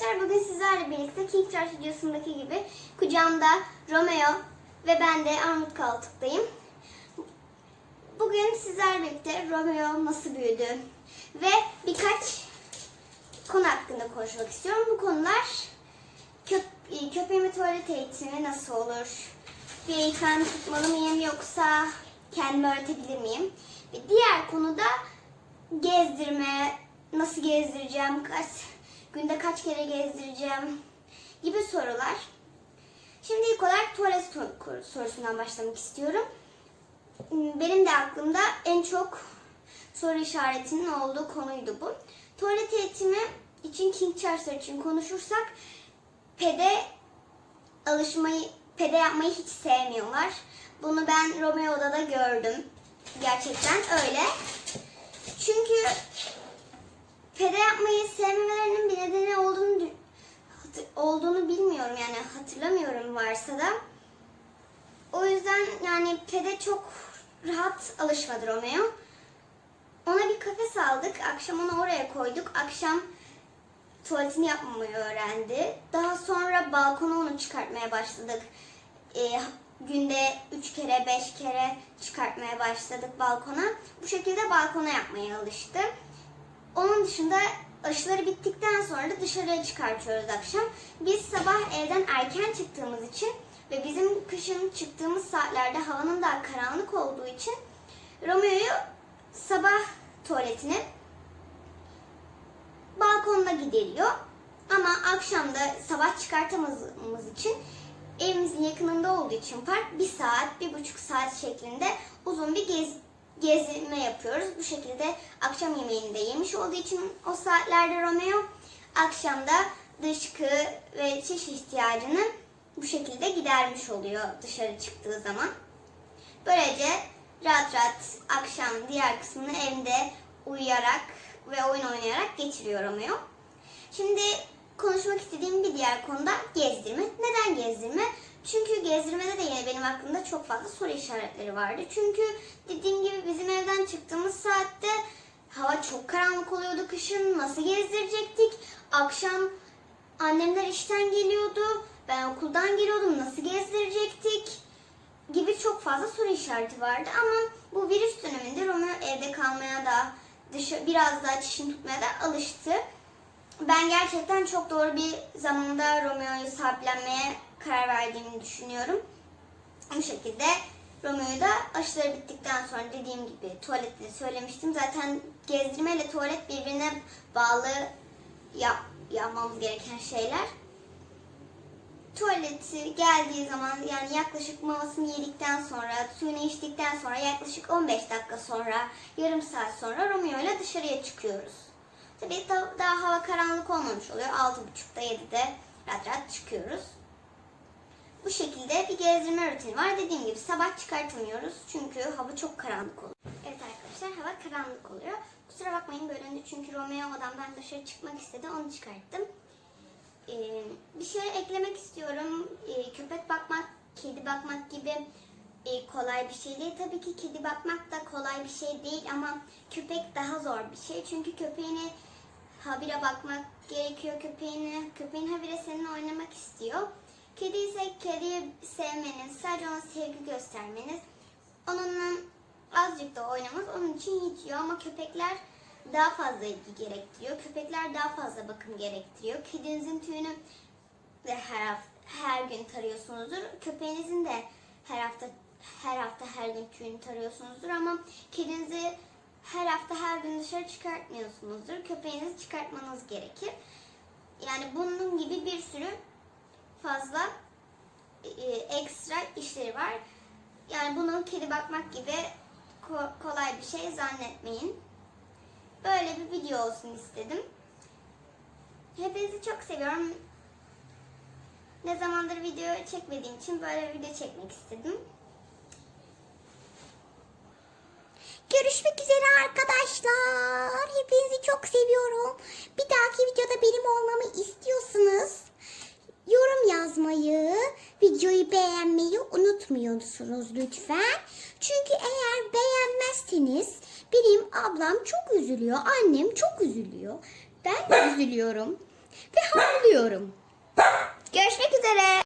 arkadaşlar. Bugün sizlerle birlikte King Charge videosundaki gibi kucağımda Romeo ve ben de Armut koltuktayım. Bugün sizlerle birlikte Romeo nasıl büyüdü ve birkaç konu hakkında konuşmak istiyorum. Bu konular köp e, köpeğime tuvalet eğitimi nasıl olur? Bir eğitmen tutmalı mıyım yoksa kendimi öğretebilir miyim? Ve diğer konu da gezdirme, nasıl gezdireceğim, kaç günde kaç kere gezdireceğim gibi sorular. Şimdi ilk olarak tuvalet sor- sorusundan başlamak istiyorum. Benim de aklımda en çok soru işaretinin olduğu konuydu bu. Tuvalet eğitimi için King Charger için konuşursak pede alışmayı, pede yapmayı hiç sevmiyorlar. Bunu ben Romeo'da da gördüm. Gerçekten öyle. Çünkü pede yapmayı sevmemelerinin bir nedeni olduğunu olduğunu bilmiyorum yani hatırlamıyorum varsa da. O yüzden yani pede çok rahat alışmadı Romeo. Ona bir kafes aldık. Akşam onu oraya koyduk. Akşam tuvaletini yapmamayı öğrendi. Daha sonra balkona onu çıkartmaya başladık. Ee, günde 3 kere 5 kere çıkartmaya başladık balkona. Bu şekilde balkona yapmaya alıştı. Onun dışında aşıları bittikten sonra da dışarıya çıkartıyoruz akşam. Biz sabah evden erken çıktığımız için ve bizim kışın çıktığımız saatlerde havanın daha karanlık olduğu için Romeo'yu sabah tuvaletine balkonda gideriyor. Ama akşam da sabah çıkartamadığımız için evimizin yakınında olduğu için park bir saat, bir buçuk saat şeklinde uzun bir gez, gezme yapıyoruz. Bu şekilde akşam yemeğini de yemiş olduğu için o saatlerde Romeo akşamda dışkı ve çiş ihtiyacını bu şekilde gidermiş oluyor dışarı çıktığı zaman. Böylece rahat rahat akşam diğer kısmını evde uyuyarak ve oyun oynayarak geçiriyor Romeo. Şimdi konuşmak istediğim bir diğer konuda gezdirme. Neden gezdirme? Çünkü gezdirmede de yine benim aklımda çok fazla soru işaretleri vardı. Çünkü dediğim gibi bizim evden çıktığımız saatte hava çok karanlık oluyordu kışın. Nasıl gezdirecektik? Akşam annemler işten geliyordu. Ben okuldan geliyordum. Nasıl gezdirecektik? Gibi çok fazla soru işareti vardı. Ama bu virüs döneminde Romeo evde kalmaya da dışı, biraz daha çişini tutmaya da alıştı. Ben gerçekten çok doğru bir zamanda Romeo'yu sahiplenmeye karar verdiğimi düşünüyorum. Bu şekilde Romeo'yu da aşıları bittikten sonra dediğim gibi tuvalette söylemiştim. Zaten gezdirme ile tuvalet birbirine bağlı yap, yapmamız gereken şeyler. Tuvaleti geldiği zaman yani yaklaşık mamasını yedikten sonra, suyunu içtikten sonra yaklaşık 15 dakika sonra, yarım saat sonra Romeo ile dışarıya çıkıyoruz. Tabii da- daha hava karanlık olmamış oluyor. 6.30'da 7'de rahat rahat çıkıyoruz. Bu şekilde bir gezdirme rutini var. Dediğim gibi sabah çıkartamıyoruz çünkü hava çok karanlık oluyor. Evet arkadaşlar hava karanlık oluyor. Kusura bakmayın bölündü çünkü Romeo odamdan dışarı çıkmak istedi. Onu çıkarttım. Ee, bir şey eklemek istiyorum. Ee, köpek bakmak, kedi bakmak gibi e, kolay bir şey değil. Tabii ki kedi bakmak da kolay bir şey değil ama köpek daha zor bir şey. Çünkü köpeğine habire bakmak gerekiyor köpeğine. Köpeğin habire seninle oynamak istiyor. Kedi ise kediyi sevmeniz, sadece ona sevgi göstermeniz, onunla azıcık da oynamanız onun için yetiyor ama köpekler daha fazla ilgi gerektiriyor. Köpekler daha fazla bakım gerektiriyor. Kedinizin tüyünü de her hafta, her gün tarıyorsunuzdur. Köpeğinizin de her hafta her hafta her gün tüyünü tarıyorsunuzdur ama kedinizi her hafta her gün dışarı çıkartmıyorsunuzdur. Köpeğinizi çıkartmanız gerekir. Yani bunun gibi bir sürü fazla e, ekstra işleri var. Yani bunu kedi bakmak gibi ko- kolay bir şey zannetmeyin. Böyle bir video olsun istedim. Hepinizi çok seviyorum. Ne zamandır video çekmediğim için böyle bir video çekmek istedim. Görüşmek üzere arkadaşlar. Hepinizi çok seviyorum. Bir dahaki videoda benim olmamı istiyorsanız yorum yazmayı, videoyu beğenmeyi unutmuyorsunuz lütfen. Çünkü eğer beğenmezseniz benim ablam çok üzülüyor, annem çok üzülüyor. Ben de üzülüyorum. ve havlıyorum. Görüşmek üzere.